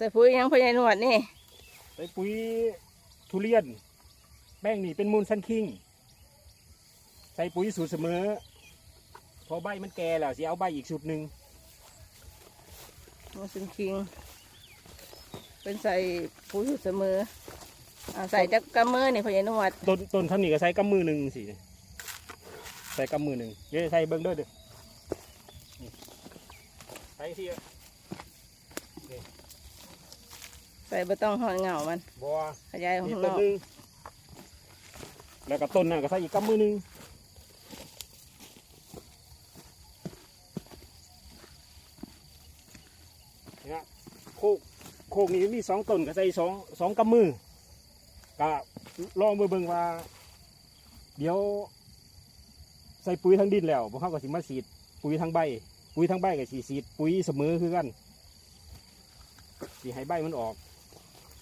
ใส่ปุ๋ยยังพยายหนวดนี่ใส่ปุ๋ยทุเรียน แป้งนี่เป็นมูลซันคิง ใส่ปุ๋ยสูตรเสมอ พอใบมันแก่แล้วสิเอาใบอีกชุดหนึ่งมันเป็นคิง เป็นใส่ปุ๋ยอยู่เสมออ่าใส่จักกำมือนี่พยายหนวด ต้นต้นทำนี่ก็ใส่กำมือหนึ่งสิใส่กำมือหนึ่งเดี๋ยวใส่เบิ้งเด้อเด้อนี่ใส่ที่ ใส่ใบต้องหอนเหงามันบัวขยายของนี่ข้างนต้นอกหนึ่งแล้วก็ต้นน่ะก็ใส่อีกกำมือหนึ่งนี่นะโคกโคกนี่มีสองต้นก็ใส่สองสองกำมือก็ลองไปเบิ่งว่า เดี๋ยว ใส่ปุ๋ยทั้งดินแล้วพวกเขาก็สิมาสีดปุ๋ยทั้งใบ ปุ๋ยทั้งใบกับสีสีดปุ๋ยเสมอคือกันสีให้ใบมันออก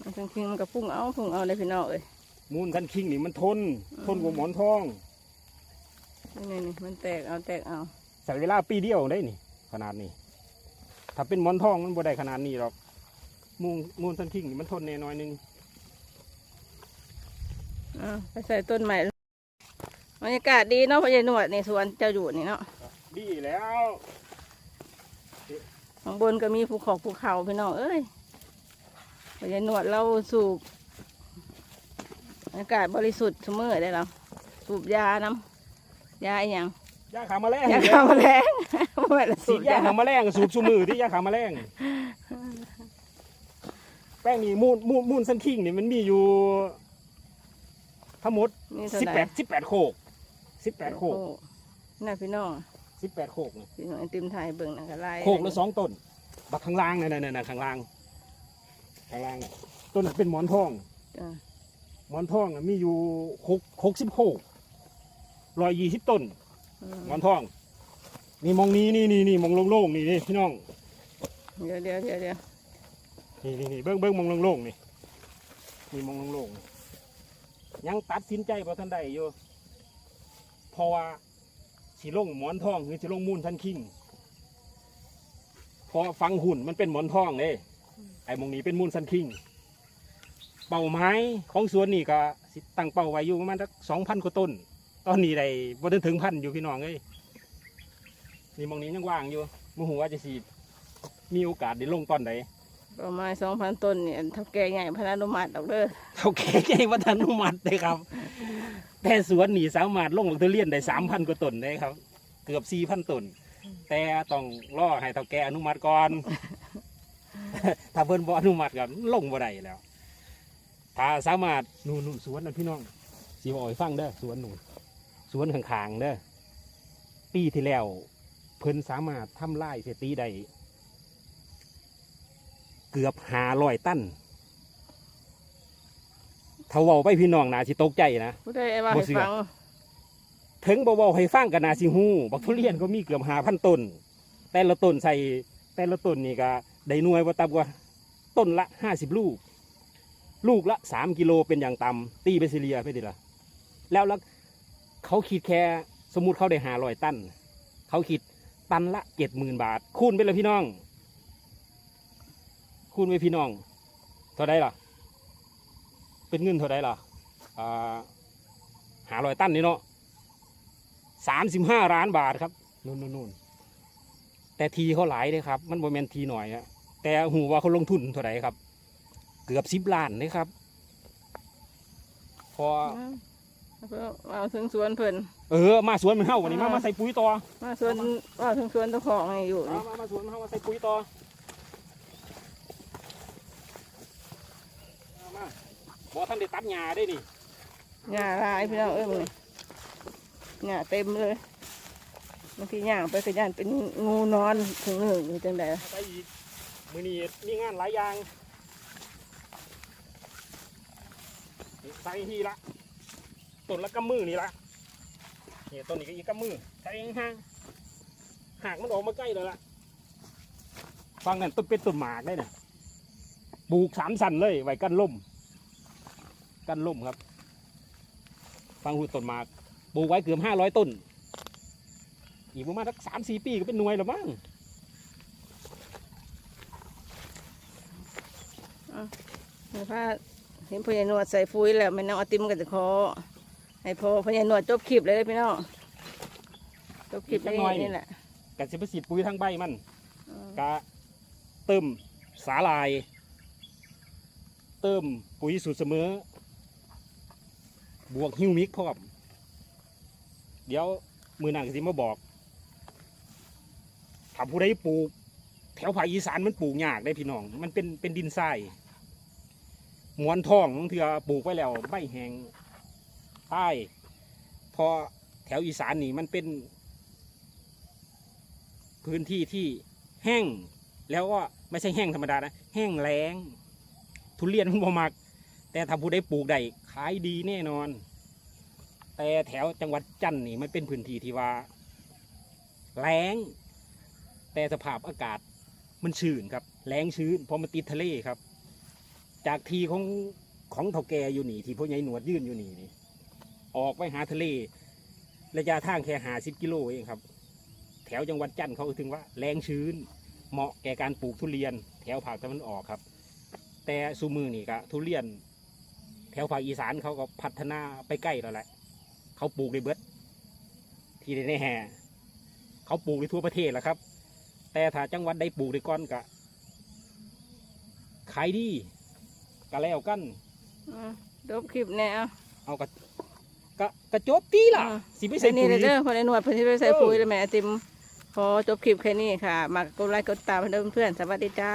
มันเป็นคิงมันก็พุ่งเอาพุ่งเอาเลยพี่น้องเอ้ยมูลทันคิงนี่มันทนอืมทนกว่าหมอนทองนี่นี่มันแตกเอาแตกเอาใส่เวลาปีเดียวได้นี่ ขนาดนี้ ถ้าเป็นหมอนทองมันบ่ได้ขนาดนี้หรอกมูลมูลทันคิงนี่มันทนแน่น้อยหนึงอ่าไปใส่ต้นใหม่บรรยากาศดีเนาะพยายหนวดในสวนเจ้าอยู่นี่เนาะดีแล้วข้างบนก็มีภูเขาภูเขาพี่น้องเอ้ย พยายหนวดเราสูบอากาศบริสุทธิ์เสมอได้แล้วสูบยาน้ำยาอหย่างยาขาแมลงยาฆ่าแมลงเมื่อละสีสูดบยายาขาแมลงสูบสูมือที่ยาขาแมลงแป้งนี่มูลมูลมูลทันคิงนี่มันมีอยู่ทั้งหมดนี่เท่าสิบไหร่แปดสิบแปดโคกสิบแปดโคกอ้น่าพี่น้องสิบแปดโคกนี่พี่น้องไอติมไทยเบิ่งนะก็ไล่โคกละสองต้นบักข้างล่างนั่นนั่นข้างล่าง ข้างล่างน่ะต้นนั้นเป็นหมอนทอง จ้ะหมอนทองน่ะมีอยู่หกหกสิบโคกร้อยยี่สิบต้นอืมหมอนทอง นี่มองนี้นี่นี่นี่มองโล่งๆนี่นี่พี่น้อง เดี๋ยวเดี๋ยวเดี๋ยวเดี๋ยวนี่นี่นี่เบิ้งเบิ้งมองโล่งๆนี่นี่มองโล่งๆยังตัดสินใจพอท่านใดอยู่เพราะว่าสิลงหมอนทองหรือสิลงมูลทันคิงเพอฟังหุ่นมันเป็นหมอนทองเลย ไอ้หมองนี้เป็นมูลทันคิง เป้าหมายของสวนนี่ก็สิตั้งเป้าไว้อยู่ประมาณสักสองพันกว่าต้น ตอนนี้ได้บ่ถึงถึงพันอยู่พี่น้องเอ้ยนี่หมองนี้ยังว่างอยู่มหัวาจะสิมีโอกาสได้ลงตอนไหนประมาณสองพันต้นเนี่ยเท่าแก่ใหญ่พนันุมัติดอกเด้อเขาแก่ใหญ่วัฒนุมัติเลยครับ แต่สวนนี่สามารถลงหลักทุเรียนได้สามพันกว่าต้นได้ครับ เกือบสี่พันต้นแต่ต้องรอให้เท่าแก่อนุมัติก่อน ถ้าเพิ่นบ่อนุมัติก็ลงบ่ได้แล้ว ถ้าสามารถนู่นนู่นสวนนั่นพี่น้องสิบอกให้ฟังเด้อสวนนู่นสวนข้างๆเด้อปีที่แล้ว เพิ่นสามารถทำลายเศรษฐีได้เกือบหาร้อยตันถ้าเว้าไปพี่น้องนาสิตกใจนะผู้ใดว่าบ่ให้เชื่อฟังถึงบ่เว้าให้ฟังกันนาสิฮู้บักทุเรียนก็มีเกือบหาพันต้น แต่ละต้นใส่แต่ละต้นนี่ก็ ได้หน่วยว่าต่ำกว่าต้นละห้าสิบลูก ลูกละสามกิโลเป็นอย่างต่ำตีไปเฉลี่ยไปดิละแล้วแล้วเขาคิดแค่สมมุติเขาได้หาร้อยตันเขาคิดตันละเจ็ดหมื่นบาท คูณไปเลยพี่น้อง คูณไปพี่น้อง เท่าไดล่ะ เป็นเงินเท่าไดล่ะอ่าหาร้อยตันนี่เนาะสามสิบห้าล้านบาทครับนู่นนู่นนู่นแต่ทีเขาหลายเลยครับ มันโมเมนทีหน่อยฮะ แต่หูว่าเขาลงทุนเท่าไหร่ครับ เกือบสิบล้านเลยครับ พออืมเอาถึงสวนเพิ่นเออมาสวนมันเฮ้าวันนี้มามาใส่ปุ๋ยต่อมาสวนว่าถึงสวนเจ้าของให้อยู่มานี่มามาสวนมันเฮ้ามาใส่ปุ๋ยต่อมามาบอกท่านได้ตัดหญ้าได้นี่หญ้าลายพี่น้องเอ้ยมึงนี่หญ้าเต็มเลยบางทีย่างไปก็ย่านเป็นงูนอนถึงหนึ่งอยู่จังใดใส่อีก มือนี้มีงานหลายอย่างใส่ทีละต้นละกำมือนี่ละนี่ต้นนี้ก็อีกกำมือใส่ห่างหากมันออกมาใกล้แล้วล่ะฟังนั่นต้นเป็นต้นหมากได้เนี่ยปลูกสามสันเลยไว้กันล่มกันล่มครับ ฟังหูต้นหมากปลูกไว้เกือบห้าร้อยต้น อีกประมาณสักสามสี่ปีก็เป็นหน่วยแล้วมั้ง ให้พาเห็นพญานวดใส่ฟุ้ยแล้วแม่น้องเอาติมกันจะขอให้พอพญานวดจบคลิปเลยเด้อพี่น้องจบคลิปนี่นี่แหละกสิบสิทธิ์ปุ๋ยทั้งใบมันอืมกะเติมสาลาย เติมปุ๋ยสูตรเสมอ บวกฮิวมิกพร้อมเดี๋ยวมือหนังสิมาบอกถ้าผู้ใดปลูก แถวภาคอีสานมันปลูกยากได้พี่น้อง มันเป็นเป็นดินทราย หมวนทองเถื่อปลูกไว้แล้วใบแหงใต้พอแถวอีสานนี่มันเป็น พื้นที่ที่แห้ง แล้วก็ไม่ใช่แห้งธรรมดานะแห้งแล้ง ทุเรียนมันบ่มัก แต่ถ้าผู้ใดปลูกได้ขายดีแน่นอน แต่แถวจังหวัดจันทร์นี่มันเป็นพื้นที่ที่ว่าแล้ง แต่สภาพอากาศมันชื้นครับแล้งชื้นเพราะมันติดทะเลครับ จากทีของของเถาแกอยู่นี่ที่พ่อใหญ่หนวดยื่นอยู่นี่นี่ออกไปหาทะเลระยะทางแค่หาสิบกิโลเองครับ แถวจังหวัดจันทร์เขาถึงว่าแรงชื้น เหมาะแก่การปลูกทุเรียน แถวภาคตะวันออกครับ แต่ซูมือนี่ก็ทุเรียน แถวภาคอีสานเขาก็พัฒนาไปใกล้แล้วแหละเขาปลูกในเบิดที่ในแห่เขาปลูกในทั่วประเทศแล้วครับ แต่ถ้าจังหวัดใดปลูกในก้อนก็ขายดี ก็แล้วกันอืมจบคลิปแน่เอา เอากระกระกระจบตีล่ะ อ่า สิไปใส่ใส่นี่ปุ๋เลยยเด้อพอได้หนวดเพิ่นสิไปใส่เออปุ๋ยแล้วแม่ไอติมขอจบคลิปแค่นี้ค่ะ มากดไลค์กดตามให้เด้อเพื่อนๆสวัสดีจ้า